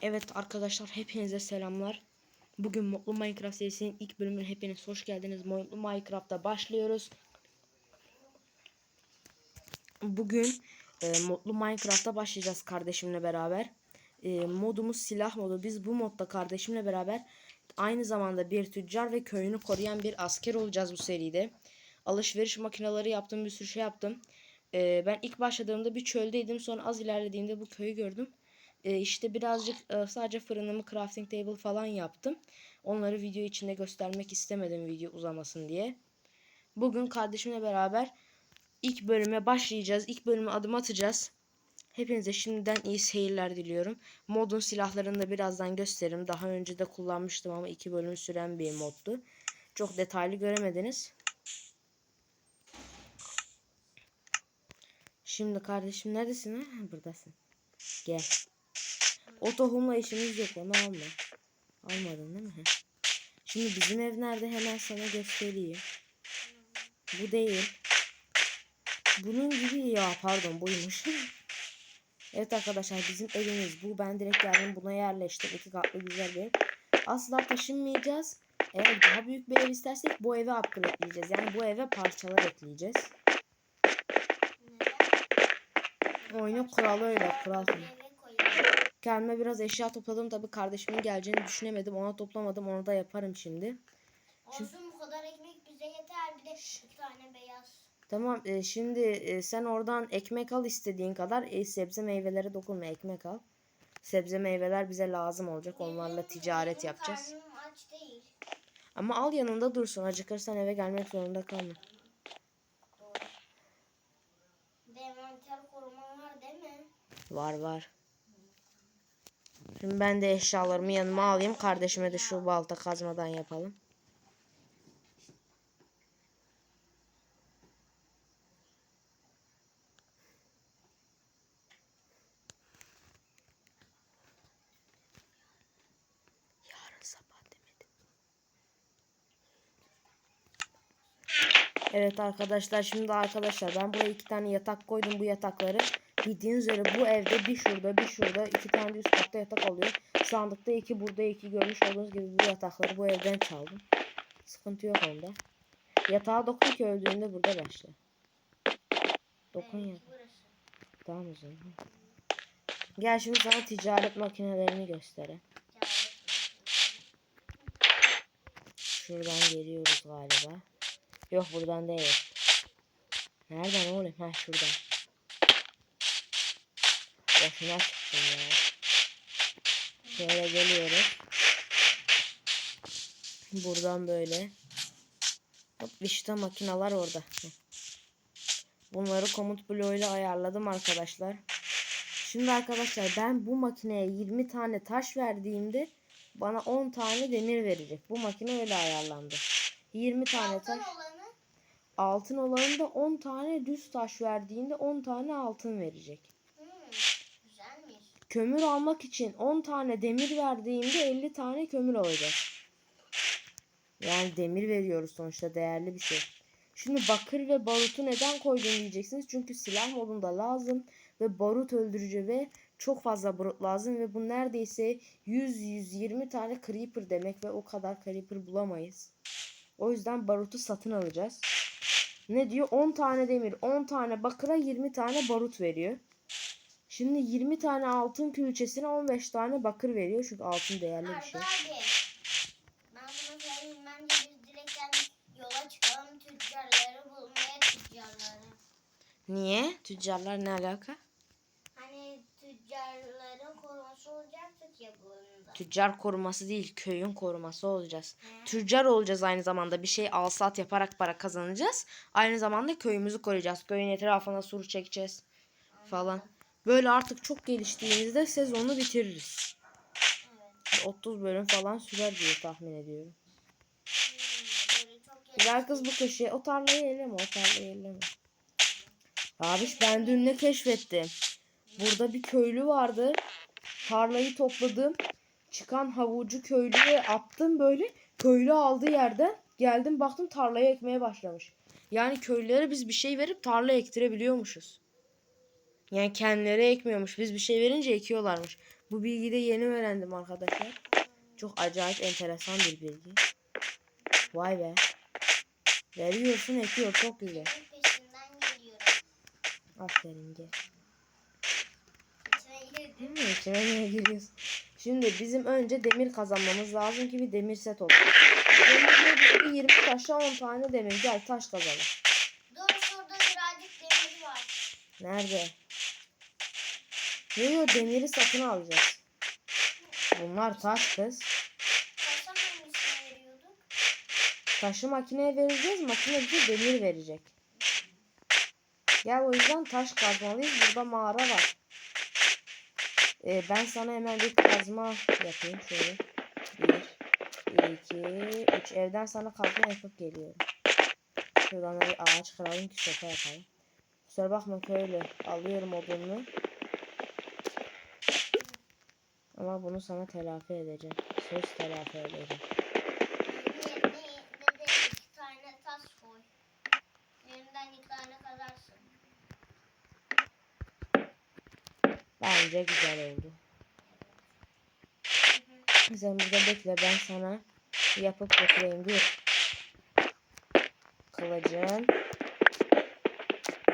Evet arkadaşlar hepinize selamlar. Bugün Mutlu Minecraft serisinin ilk bölümüne hepiniz hoş geldiniz. Mutlu Minecraft'ta başlıyoruz. Bugün e, Mutlu Minecraft'ta başlayacağız kardeşimle beraber. E, modumuz silah modu. Biz bu modda kardeşimle beraber aynı zamanda bir tüccar ve köyünü koruyan bir asker olacağız bu seride. Alışveriş makineleri yaptım, bir sürü şey yaptım. E, ben ilk başladığımda bir çöldeydim. Sonra az ilerlediğimde bu köyü gördüm. E, işte birazcık e, sadece fırınımı crafting table falan yaptım. Onları video içinde göstermek istemedim video uzamasın diye. Bugün kardeşimle beraber ilk bölüme başlayacağız. İlk bölüme adım atacağız. Hepinize şimdiden iyi seyirler diliyorum. Modun silahlarını da birazdan gösteririm. Daha önce de kullanmıştım ama iki bölüm süren bir moddu. Çok detaylı göremediniz. Şimdi kardeşim neredesin? Ha? Buradasın. Gel. O tohumla işimiz yok onu alma. Almadın değil mi? Şimdi bizim ev nerede hemen sana göstereyim. Bu değil. Bunun gibi ya pardon buymuş. evet arkadaşlar bizim evimiz bu. Ben direkt geldim buna yerleştim. İki katlı güzel bir ev. Asla taşınmayacağız. Eğer daha büyük bir ev istersek bu eve upgradeleyeceğiz. Yani bu eve parçalar ekleyeceğiz. Oyunun kuralı öyle kural. Kendime biraz eşya topladım. Tabii kardeşimin geleceğini düşünemedim. Ona toplamadım. Onu da yaparım şimdi. Olsun bu kadar ekmek bize yeter. Bir de iki tane beyaz. Tamam e, şimdi e, sen oradan ekmek al istediğin kadar. E, sebze meyvelere dokunma ekmek al. Sebze meyveler bize lazım olacak. Onlarla ticaret yapacağız. Aç değil. Ama al yanında dursun. Acıkırsan eve gelmek zorunda kalma. Doğru. Demantel koruman var değil mi? Var var. Şimdi ben de eşyalarımı yanıma alayım. Kardeşime de şu balta kazmadan yapalım. Yarın sabah demedim. Evet arkadaşlar şimdi arkadaşlar ben buraya iki tane yatak koydum bu yatakları. Bildiğiniz üzere bu evde bir şurada bir şurada iki tane de üst katta yatak oluyor. Sandıkta iki burada iki görmüş olduğunuz gibi bu yatakları bu evden çaldım. Sıkıntı yok onda. Yatağa dokun ki öldüğünde burada başla. Dokun ya. Tamam o zaman. Gel şimdi sana ticaret makinelerini göstereyim. Şuradan geliyoruz galiba. Yok buradan değil. Nereden oğlum? Ha şuradan. Boşuna çıktım ya. Şöyle geliyoruz. Buradan böyle. Hop işte makinalar orada. Bunları komut bloğuyla ayarladım arkadaşlar. Şimdi arkadaşlar ben bu makineye 20 tane taş verdiğimde bana 10 tane demir verecek. Bu makine öyle ayarlandı. 20 tane Altın taş. olanı Altın olanında 10 tane düz taş verdiğinde 10 tane altın verecek. Kömür almak için 10 tane demir verdiğinde 50 tane kömür alacak. Yani demir veriyoruz sonuçta değerli bir şey. Şimdi bakır ve barutu neden koydum diyeceksiniz. Çünkü silah modunda lazım ve barut öldürücü ve çok fazla barut lazım ve bu neredeyse 100-120 tane creeper demek ve o kadar creeper bulamayız. O yüzden barutu satın alacağız. Ne diyor? 10 tane demir, 10 tane bakıra 20 tane barut veriyor. Şimdi 20 tane altın külçesine 15 tane bakır veriyor. Çünkü altın değerli bir şey. abi. Ben bunu söyleyeyim. Bence biz direkt yani yola çıkalım tüccarları bulmaya tüccarları. Niye? Tüccarlar ne alaka? Hani tüccarların koruması olacaktık ya bu oyunda. Tüccar koruması değil, köyün koruması olacağız. He. Tüccar olacağız aynı zamanda. Bir şey al sat yaparak para kazanacağız. Aynı zamanda köyümüzü koruyacağız. Köyün etrafına sur çekeceğiz falan. Böyle artık çok geliştiğimizde sezonu bitiririz. Evet. 30 bölüm falan sürer diye tahmin ediyorum. Güzel kız bu köşeye. O tarlayı elleme, o tarlayı elleme. Abiş ben dün ne keşfettim? Burada bir köylü vardı. Tarlayı topladım. Çıkan havucu köylüye attım böyle. Köylü aldı yerden. Geldim baktım tarlaya ekmeye başlamış. Yani köylülere biz bir şey verip tarla ektirebiliyormuşuz. Yani kendileri ekmiyormuş. Biz bir şey verince ekiyorlarmış. Bu bilgiyi de yeni öğrendim arkadaşlar. Çok acayip enteresan bir bilgi. Vay be. Veriyorsun ekiyor çok güzel. Senin peşinden geliyorum. Aferin gel. Girdim. Hmm, içine niye giriyorsun? Şimdi bizim önce demir kazanmamız lazım ki bir demir set olsun. Demirle 20 taşla 10 tane demir. Gel taş kazalım. Dur şurada birazcık demir var. Nerede? Yo yo demiri satın alacağız. Bunlar taş kız. Taşı makineye vereceğiz. Makine bize demir verecek. Gel o yüzden taş kazmalıyız. Burada mağara var. Ee, ben sana hemen bir kazma yapayım. Şöyle. Bir, iki, üç. Evden sana kazma yapıp geliyorum. Şuradan da bir ağaç kıralım ki sopa yapalım. Kusura bakma köylü. Alıyorum odununu. Ama bunu sana telafi edeceğim. Söz telafi edeceğim. Bence güzel oldu. Sen burada bekle ben sana yapıp getireyim dur. Kılıcın.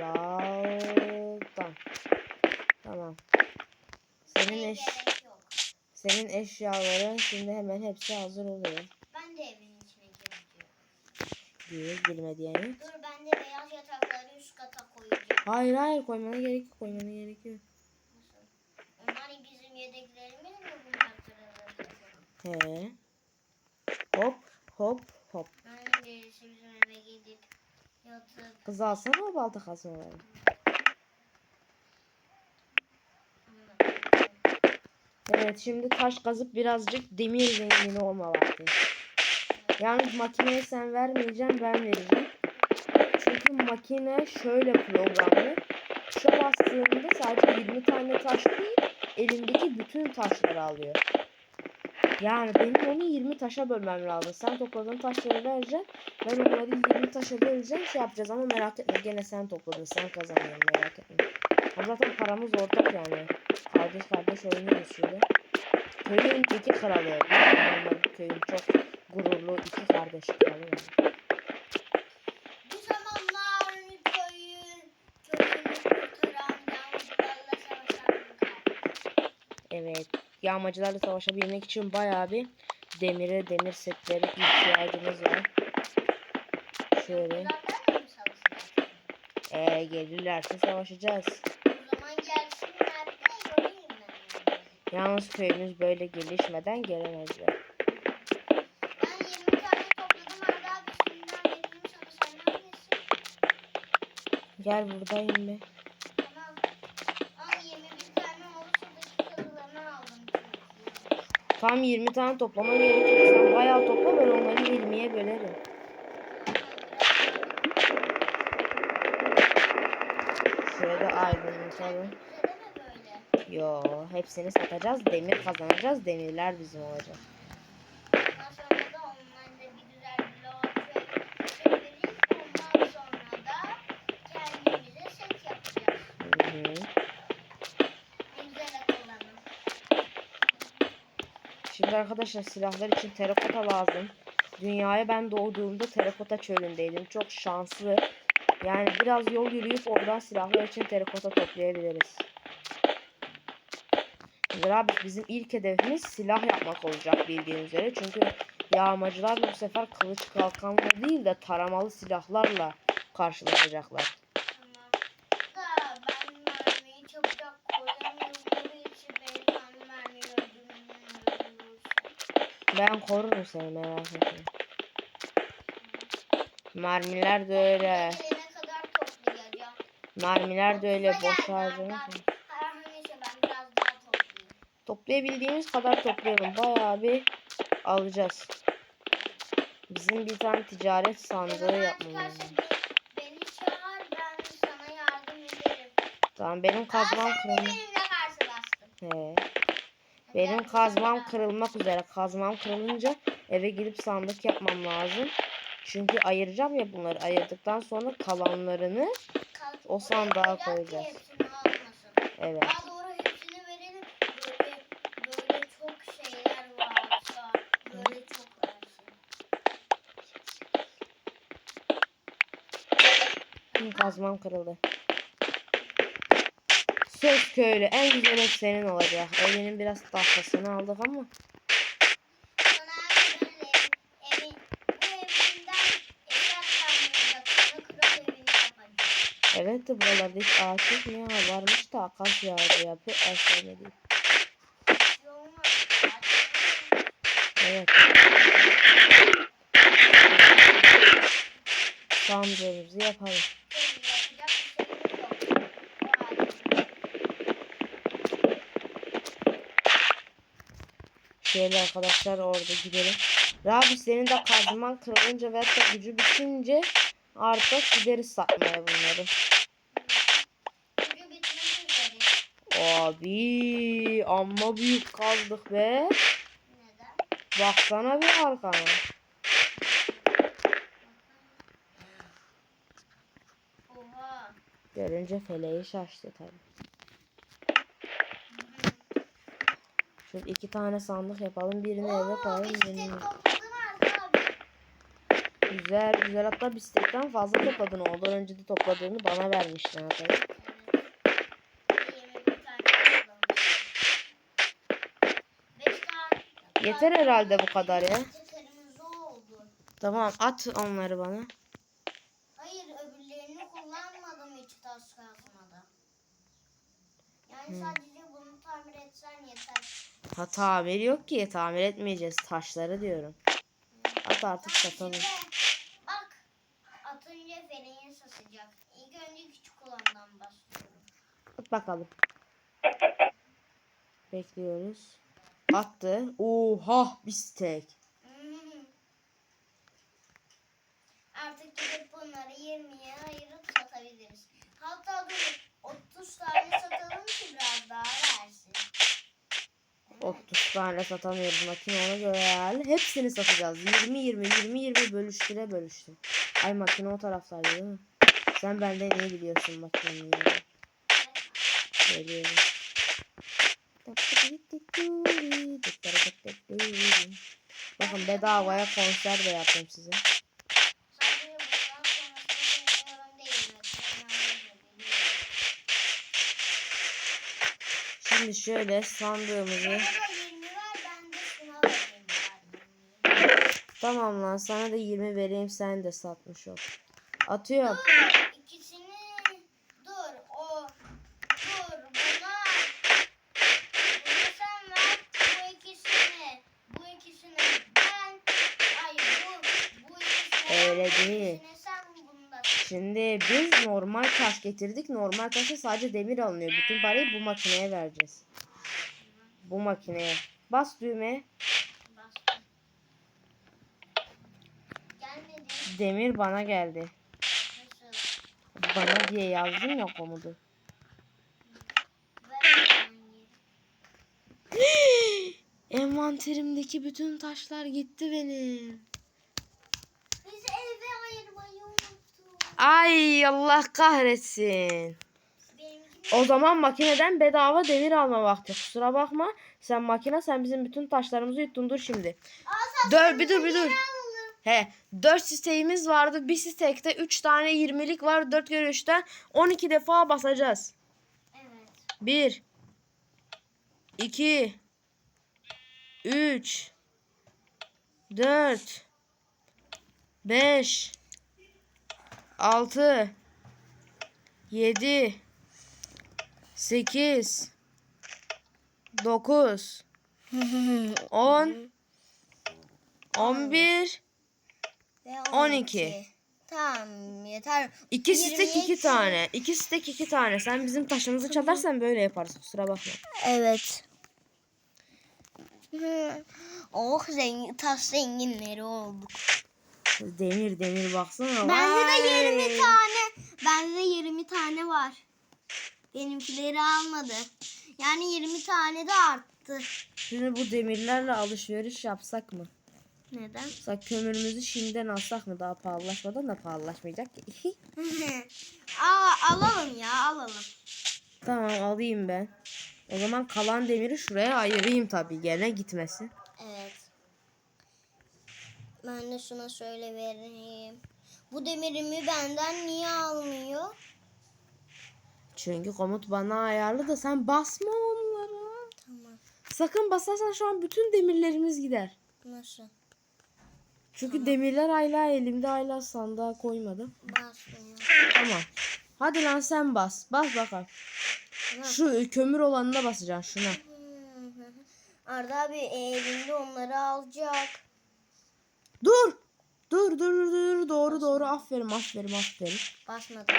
Baldan. Tamam. Senin eş. Senin eşyaların şimdi hemen hepsi hazır oluyor. Ben de evin içine gireceğim. Değil bilmediğini. Dur ben de beyaz yatakları üst kata koyacağım. Hayır hayır koymana gerek yok koymana gerek yok. Onlar bizim yedeklerimiz mi bunlar? He. Hop hop hop. Yani birisi bizim eve gidip yatıp Kız alsana o balta kazmaları. Evet şimdi taş kazıp birazcık demir zengini olma vakti. Yalnız makineye sen vermeyeceğim ben vereceğim. Çünkü makine şöyle programlı. Tuşa bastığında sadece 20 tane taş değil elindeki bütün taşları alıyor. Yani benim onu 20 taşa bölmem lazım. Sen topladığın taşları vereceksin. Ben onları 20 taşa böleceğim şey yapacağız ama merak etme gene sen topladın sen kazanıyorsun merak etme. Ama zaten paramız ortak yani. Kardeş kardeş oynuyoruz şurada. Köyün iki kralı. Normal köyün çok gururlu iki kardeş kralı var. Bir zamanlar köyün köyünü kurtaran savaşan. Evet. Yağmacılarla savaşabilmek için bayağı bir demire demir setlere ihtiyacımız var. Şöyle. Eee gelirlerse savaşacağız. O zaman gelsinler de göreyim ben. Yalnız köyümüz böyle gelişmeden gelemezler. Ben 20 tane topladım Arda abi şimdiden vereyim sana sen neredesin? Gel buradayım be. Tamam. Ama 21 tane olursa dakikalarını aldım çünkü. Tam 20 tane toplama gerek yok. Sen bayağı topla ben onları 20'ye bölerim. De aydınlatalım. Yo hepsini satacağız. Demir kazanacağız. Demirler bizim olacak. Şimdi arkadaşlar silahlar için terakota lazım. Dünyaya ben doğduğumda terakota çölündeydim. Çok şanslı. Yani biraz yol yürüyüp oradan silahlar için terakota toplayabiliriz. Şimdi abi bizim ilk hedefimiz silah yapmak olacak bildiğiniz üzere. Çünkü yağmacılar bu sefer kılıç kalkanla değil de taramalı silahlarla karşılaşacaklar. Ben korurum seni merak etme. Mermiler de öyle. Mermiler de öyle Otuz'a boş geldi harcamak. Arda abi. Her neyse ben biraz daha toplayayım. Toplayabildiğimiz kadar toplayalım. Bayağı bir alacağız. Bizim bir tane ticaret sandığı yapmamız lazım. beni, beni çağır ben sana yardım ederim. Tamam benim kazmam kırılmak. He. Benim kazmam kırılmak üzere. Kazmam kırılınca eve gidip sandık yapmam lazım. Çünkü ayıracağım ya bunları. Ayırdıktan sonra kalanlarını Kal- o sandığa koyacağız evet. Daha doğru hepsini verelim. Böyle Bütün kazmam kırıldı. Söz köylü en güzel senin olacak. Evinin biraz tahtasını aldık ama. Evet de buralarda hiç ağaç ya? Varmış da akasya ağacı yapıyor. Şey olmaz. Evet. Sandığımızı yapalım. Senin yapacak bir şeyimiz yok. O ağacı. Şöyle arkadaşlar orada gidelim. Rabi senin de kazman kırılınca ve hatta gücü bitince artık gideriz satmaya bunları. Abi amma büyük kazdık be. Neden? Baksana bir arkana. Görünce feleği şaştı tabi. Şöyle iki tane sandık yapalım. Birini eve Oo, koyalım. istek Birini... Güzel güzel. Hatta bisikletten fazla topladın. Ondan önce de topladığını bana vermiştin hatta. Yeter herhalde bu kadar ya. Oldu. Tamam at onları bana. Hayır öbürlerini kullanmadım hiç taş kazmada. Yani sadece tamir etsen yeter. Ha tamir yok ki. Tamir etmeyeceğiz. Taşları diyorum. At artık Sen satalım. Bak atınca feleğin sasacak. İlk önce küçük olandan başlıyorum. At bakalım. Bekliyoruz. Attı. Oha bistek. Hmm. Artık gidip bunları 20'ye ayırıp satabiliriz. Hatta dur 30 tane satalım ki biraz daha versin. Değil mi? 30 tane satamıyoruz makine ona göre yani. Hepsini satacağız. 20 20 20 20 bölüştüre bölüştü. Ay makine o taraftaydı değil mi? Sen benden iyi biliyorsun makinenin yerini. Geliyorum. Bakın bedavaya konser de yaptım size. Şimdi şöyle sandığımızı Bana da 20 ver ben de şuna vereyim bari. Tamam lan sana da 20 vereyim sen de satmış ol. Atıyorum. Dur ikisini dur o dur buna bunu sen ver bu ikisini bu ikisini ben hayır bu bu ikisini Öyle değil. ikisini sen bunu da Şimdi biz normal taş getirdik. Normal taşa sadece demir alınıyor. Bütün parayı bu makineye vereceğiz. Bu makineye. Bas düğmeye. bastım. Gelmedi. Demir bana geldi. Nasıl? Bana diye yazdım ya komutu. Envanterimdeki bütün taşlar gitti benim. Biz eve ayırmayı unuttuk. Ay Allah kahretsin. Benimki O zaman makineden bedava demir alma vakti. Kusura bakma. Sen makine sen bizim bütün taşlarımızı yuttun. Dur şimdi. Dur bir dur bir dur. He 4 siteğimiz vardı. Bir sitekte 3 tane 20'lik var. 4 kere 3'ten 12 defa basacağız. Evet. 1 2 3 4 5 6 7 8 9 10 11 Ve 12. Tamam yeter. 2 stek 2 22. tane. 2 stek 2 tane. Sen bizim taşımızı çalarsan böyle yaparız. Kusura bakma. Evet. oh zengin, taş zenginleri olduk. Demir demir baksana. Bende de Vay. 20 tane. Bende de 20 tane var. Benimkileri almadı. Yani 20 tane de arttı. Şimdi bu demirlerle alışveriş yapsak mı? Neden? Mesela kömürümüzü şimdiden alsak mı? Daha pahalılaşmadan da pahalılaşmayacak ki. Aa, alalım ya alalım. tamam alayım ben. O zaman kalan demiri şuraya ayırayım tabii. Gene gitmesin. Evet. Ben de şuna şöyle vereyim. Bu demirimi benden niye almıyor? Çünkü komut bana ayarlı da sen basma onlara. Tamam. Sakın basarsan şu an bütün demirlerimiz gider. Nasıl? Çünkü demirler hala elimde hala sandığa koymadım. Basmıyor. Tamam. Hadi lan sen bas. Bas bakalım. Şu kömür olanına basacaksın şuna. Arda abi elinde onları alacak. Dur. Dur dur dur dur. Doğru doğru. Aferin aferin aferin. Basmadı.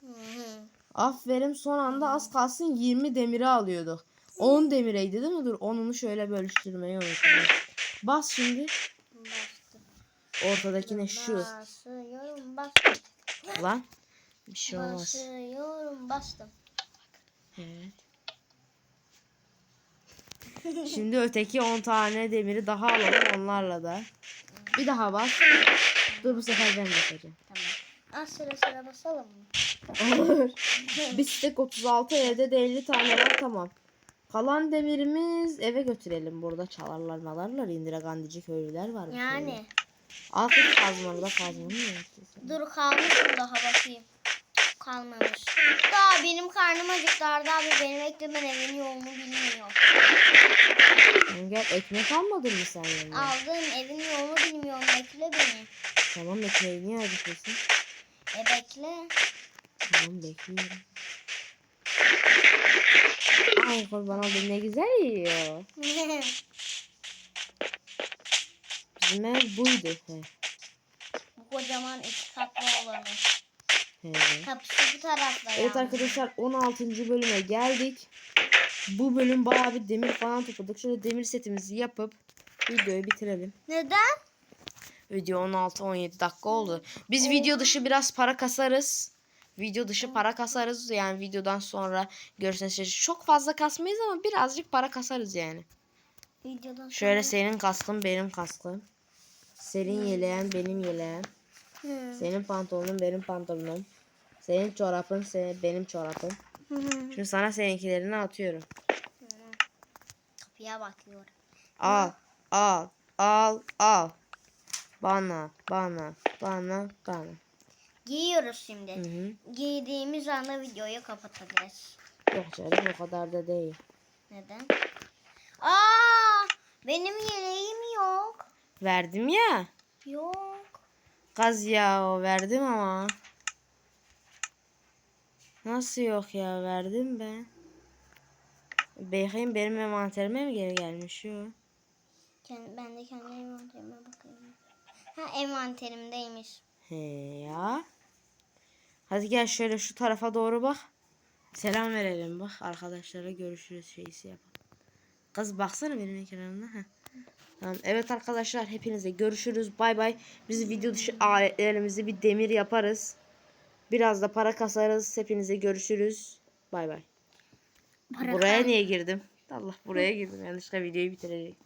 Hı hı. Aferin son anda az kalsın 20 demiri alıyorduk. 10 demireydi değil mi? Dur onunu şöyle bölüştürmeyi unuttum. Bas şimdi. Bastım. Ortadakine şu. Basıyorum bastım. Lan. Bir şey olmaz. Basıyorum bastım. Evet. Şimdi öteki 10 tane demiri daha alalım onlarla da. Bir daha bas. Dur bu sefer ben basacağım. Tamam. Az sıra sıra basalım mı? Olur. Bir stek 36 evde de 50 tane var tamam. Kalan demirimiz eve götürelim. Burada çalarlar malarlar. Indira Gandici köylüler var. Yani. Al kız kazmanı da sen? Dur kalmış mı daha bakayım. Kalmamış. Daha benim karnım acıktı Arda abi. Benim eklemen evin yolunu bilmiyor. Gel ekmek almadın mı sen yanına? Aldım evin yolunu bilmiyorum. Bekle beni. Tamam ekmeği niye acıkıyorsun? E bekle. Tamam bekliyorum. Ay kurban olayım ne güzel yiyor. Bizim ev buydu. He. Bu kocaman iki katlı olanı. He. Kapısı bu tarafta Evet yalnız. arkadaşlar 16. bölüme geldik. Bu bölüm bayağı bir demir falan topladık. Şöyle demir setimizi yapıp videoyu bitirelim. Neden? Video 16-17 dakika oldu. Biz video dışı biraz para kasarız. Video dışı para kasarız. Yani videodan sonra görürseniz çok fazla kasmayız ama birazcık para kasarız yani. Videodan Şöyle senin kaskın benim kaskım. Senin yeleğin benim yeleğim. Hı. Senin pantolonun benim pantolonum. Senin çorapın senin, benim çorapım. Hı hı. Şimdi sana seninkilerini atıyorum. Kapıya bakıyorum. Al, al, al, al. Bana, bana, bana, bana. Giyiyoruz şimdi. Hı hı. Giydiğimiz anda videoyu kapatabiliriz. Yok canım o kadar da değil. Neden? Aa, benim yeleğim yok. Verdim ya. Yok. Gaz yağı verdim ama. Nasıl yok ya verdim ben. Bakayım benim envanterime mi geri gelmiş. Kendi, ben de kendi envanterime bakayım. Ha envanterimdeymiş. He ya. Hadi gel şöyle şu tarafa doğru bak. Selam verelim bak arkadaşlara görüşürüz şeysi yapalım. Kız baksana benim ekranıma. Heh. Tamam. Evet arkadaşlar hepinize görüşürüz. Bay bay. Biz video dışı aletlerimizi bir demir yaparız. Biraz da para kasarız. Hepinize görüşürüz. Bay bay. Buraya niye girdim? Allah buraya girdim. Yanlışlıkla videoyu bitirecek.